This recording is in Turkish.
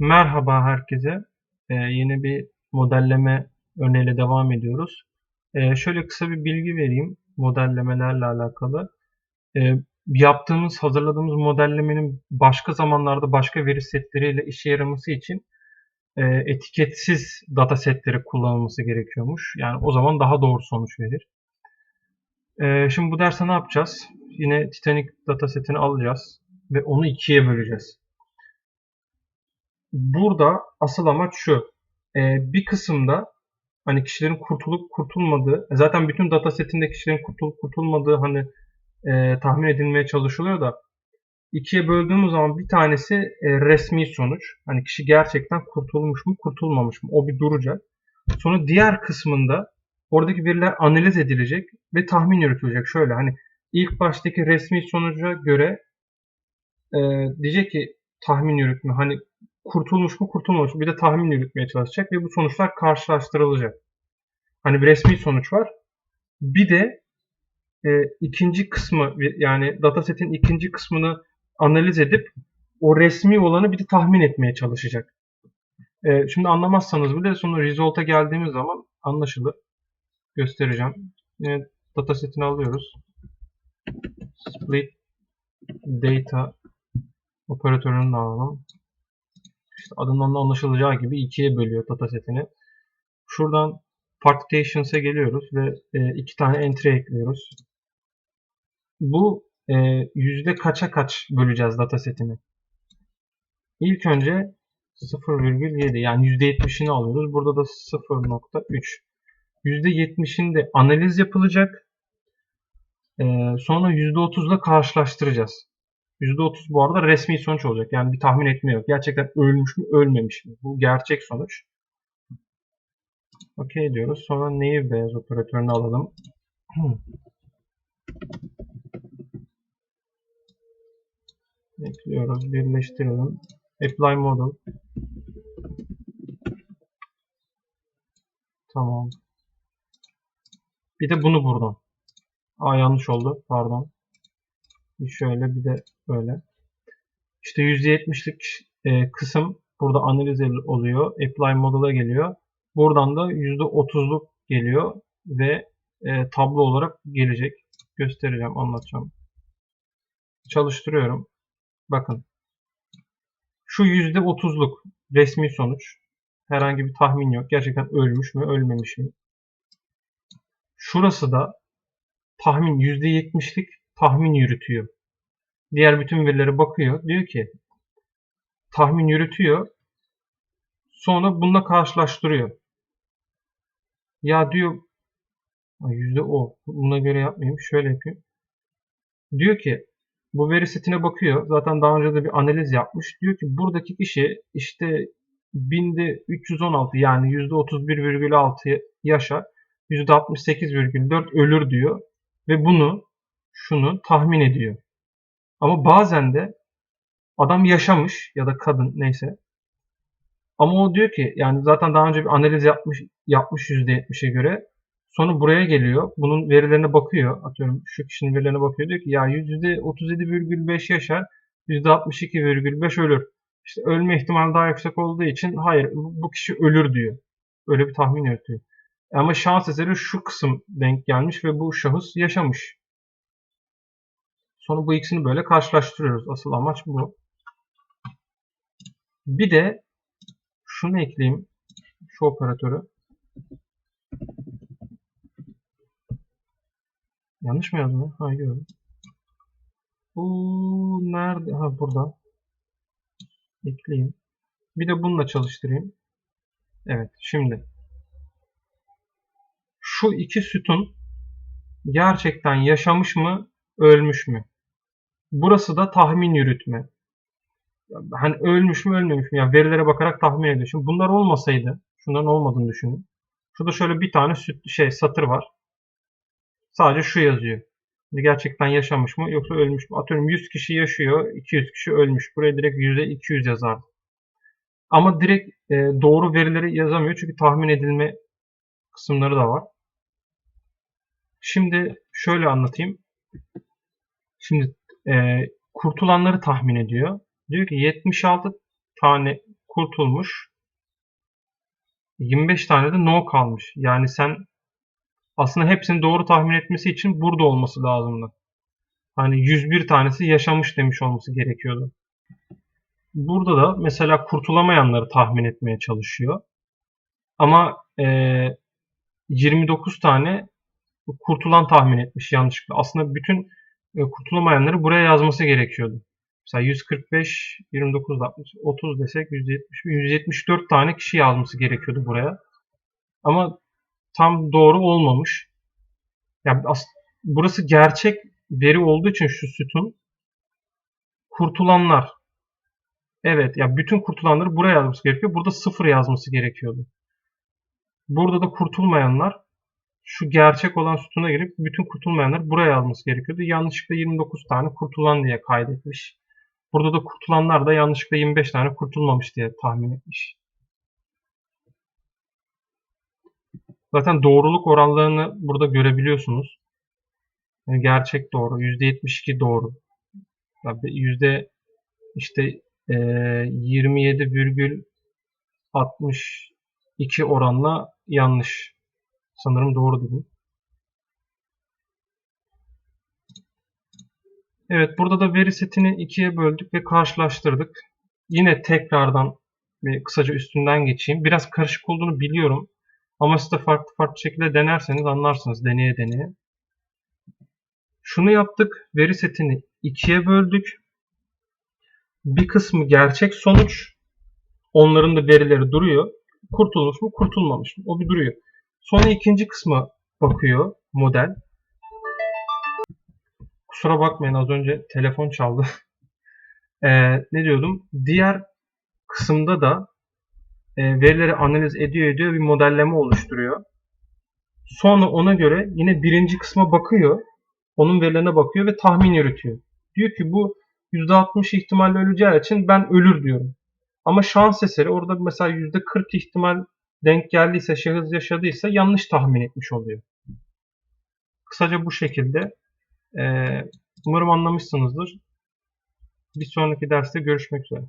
Merhaba herkese. Ee, yeni bir modelleme örneğiyle devam ediyoruz. Ee, şöyle kısa bir bilgi vereyim modellemelerle alakalı. Ee, yaptığımız, hazırladığımız modellemenin başka zamanlarda başka veri setleriyle işe yaraması için e, etiketsiz data setleri kullanılması gerekiyormuş. Yani o zaman daha doğru sonuç verir. Ee, şimdi bu derste ne yapacağız? Yine Titanic datasetini alacağız ve onu ikiye böleceğiz. Burada asıl amaç şu. E, bir kısımda hani kişilerin kurtulup kurtulmadığı, zaten bütün datasetinde kişilerin kurtulup kurtulmadığı hani e, tahmin edilmeye çalışılıyor da ikiye böldüğümüz zaman bir tanesi e, resmi sonuç. Hani kişi gerçekten kurtulmuş mu, kurtulmamış mı? O bir duracak. Sonra diğer kısmında oradaki veriler analiz edilecek ve tahmin yürütülecek. Şöyle hani ilk baştaki resmi sonuca göre e, diyecek ki tahmin yürütme hani kurtulmuş mu kurtulmamış mı bir de tahmin yürütmeye çalışacak ve bu sonuçlar karşılaştırılacak. Hani bir resmi sonuç var. Bir de e, ikinci kısmı yani datasetin ikinci kısmını analiz edip o resmi olanı bir de tahmin etmeye çalışacak. E, şimdi anlamazsanız bile sonra result'a geldiğimiz zaman anlaşılır. Göstereceğim. Yine datasetini alıyoruz. Split data operatörünü alalım. Adından da anlaşılacağı gibi ikiye bölüyor datasetini. Şuradan Partitions'e geliyoruz ve e, iki tane entry ekliyoruz. Bu e, yüzde kaça kaç böleceğiz datasetini? İlk önce 0,7 yani %70'ini alıyoruz. Burada da 0.3. %70'inde analiz yapılacak. Ee, sonra %30'la karşılaştıracağız. %30 bu arada resmi sonuç olacak. Yani bir tahmin etme yok. Gerçekten ölmüş mü ölmemiş mi? Bu gerçek sonuç. Okey diyoruz. Sonra neyi beyaz operatörünü alalım. Ekliyoruz. Birleştirelim. Apply model. Tamam. Bir de bunu buradan. Aa yanlış oldu. Pardon. Bir şöyle bir de böyle. İşte %70'lik e, kısım burada analiz oluyor. Apply model'a geliyor. Buradan da %30'luk geliyor ve e, tablo olarak gelecek. Göstereceğim, anlatacağım. Çalıştırıyorum. Bakın. Şu %30'luk resmi sonuç. Herhangi bir tahmin yok. Gerçekten ölmüş mü, ölmemiş mi? Şurası da tahmin %70'lik tahmin yürütüyor. Diğer bütün verilere bakıyor. Diyor ki tahmin yürütüyor. Sonra bununla karşılaştırıyor. Ya diyor yüzde o. Buna göre yapmayayım. Şöyle yapayım. Diyor ki bu veri setine bakıyor. Zaten daha önce de bir analiz yapmış. Diyor ki buradaki kişi işte binde 316 yani %31,6 yaşar. %68,4 ölür diyor. Ve bunu şunu tahmin ediyor. Ama bazen de adam yaşamış ya da kadın neyse. Ama o diyor ki yani zaten daha önce bir analiz yapmış yapmış %70'e göre. Sonra buraya geliyor. Bunun verilerine bakıyor. Atıyorum şu kişinin verilerine bakıyor. Diyor ki ya %37,5 yaşar. %62,5 ölür. İşte ölme ihtimali daha yüksek olduğu için hayır bu kişi ölür diyor. Öyle bir tahmin yürütüyor. Ama şans eseri şu kısım denk gelmiş ve bu şahıs yaşamış. Sonra bu ikisini böyle karşılaştırıyoruz. Asıl amaç bu. Bir de şunu ekleyeyim. Şu operatörü. Yanlış mı yazdım? Hayır. Bu nerede? Ha burada. Ekleyeyim. Bir de bununla çalıştırayım. Evet. Şimdi şu iki sütun gerçekten yaşamış mı, ölmüş mü? Burası da tahmin yürütme. Hani ölmüş mü ölmemiş mi? Yani verilere bakarak tahmin ediyor. Şimdi bunlar olmasaydı, şunların olmadığını düşünün. Şurada şöyle bir tane süt, şey satır var. Sadece şu yazıyor. Gerçekten yaşamış mı yoksa ölmüş mü? Atıyorum 100 kişi yaşıyor, 200 kişi ölmüş. Buraya direkt yüzde 200 yazardı. Ama direkt e, doğru verileri yazamıyor çünkü tahmin edilme kısımları da var. Şimdi şöyle anlatayım. Şimdi e, kurtulanları tahmin ediyor. Diyor ki 76 tane kurtulmuş. 25 tane de no kalmış. Yani sen aslında hepsini doğru tahmin etmesi için burada olması lazımdı. Hani 101 tanesi yaşamış demiş olması gerekiyordu. Burada da mesela kurtulamayanları tahmin etmeye çalışıyor. Ama e, 29 tane kurtulan tahmin etmiş yanlışlıkla. Aslında bütün kurtulamayanları buraya yazması gerekiyordu. Mesela 145, 29, 60, 30 desek 170, 174 tane kişi yazması gerekiyordu buraya. Ama tam doğru olmamış. Yani burası gerçek veri olduğu için şu sütun kurtulanlar. Evet ya bütün kurtulanları buraya yazması gerekiyor. Burada sıfır yazması gerekiyordu. Burada da kurtulmayanlar şu gerçek olan sütuna girip bütün kurtulmayanları buraya yazması gerekiyordu. Yanlışlıkla 29 tane kurtulan diye kaydetmiş. Burada da kurtulanlar da yanlışlıkla 25 tane kurtulmamış diye tahmin etmiş. Zaten doğruluk oranlarını burada görebiliyorsunuz. Yani gerçek doğru. %72 doğru. Yüzde işte e, 27,62 oranla yanlış. Sanırım doğru dedim. Evet burada da veri setini ikiye böldük ve karşılaştırdık. Yine tekrardan bir kısaca üstünden geçeyim. Biraz karışık olduğunu biliyorum. Ama siz de farklı farklı şekilde denerseniz anlarsınız deneye deneye. Şunu yaptık. Veri setini ikiye böldük. Bir kısmı gerçek sonuç. Onların da verileri duruyor. Kurtulmuş mu kurtulmamış mı? O bir duruyor. Sonra ikinci kısma bakıyor model. Kusura bakmayın az önce telefon çaldı. ee, ne diyordum? Diğer kısımda da e, verileri analiz ediyor ediyor bir modelleme oluşturuyor. Sonra ona göre yine birinci kısma bakıyor. Onun verilerine bakıyor ve tahmin yürütüyor. Diyor ki bu %60 ihtimalle öleceği için ben ölür diyorum. Ama şans eseri orada mesela %40 ihtimal denk geldiyse, şahıs yaşadıysa yanlış tahmin etmiş oluyor. Kısaca bu şekilde. Ee, umarım anlamışsınızdır. Bir sonraki derste görüşmek üzere.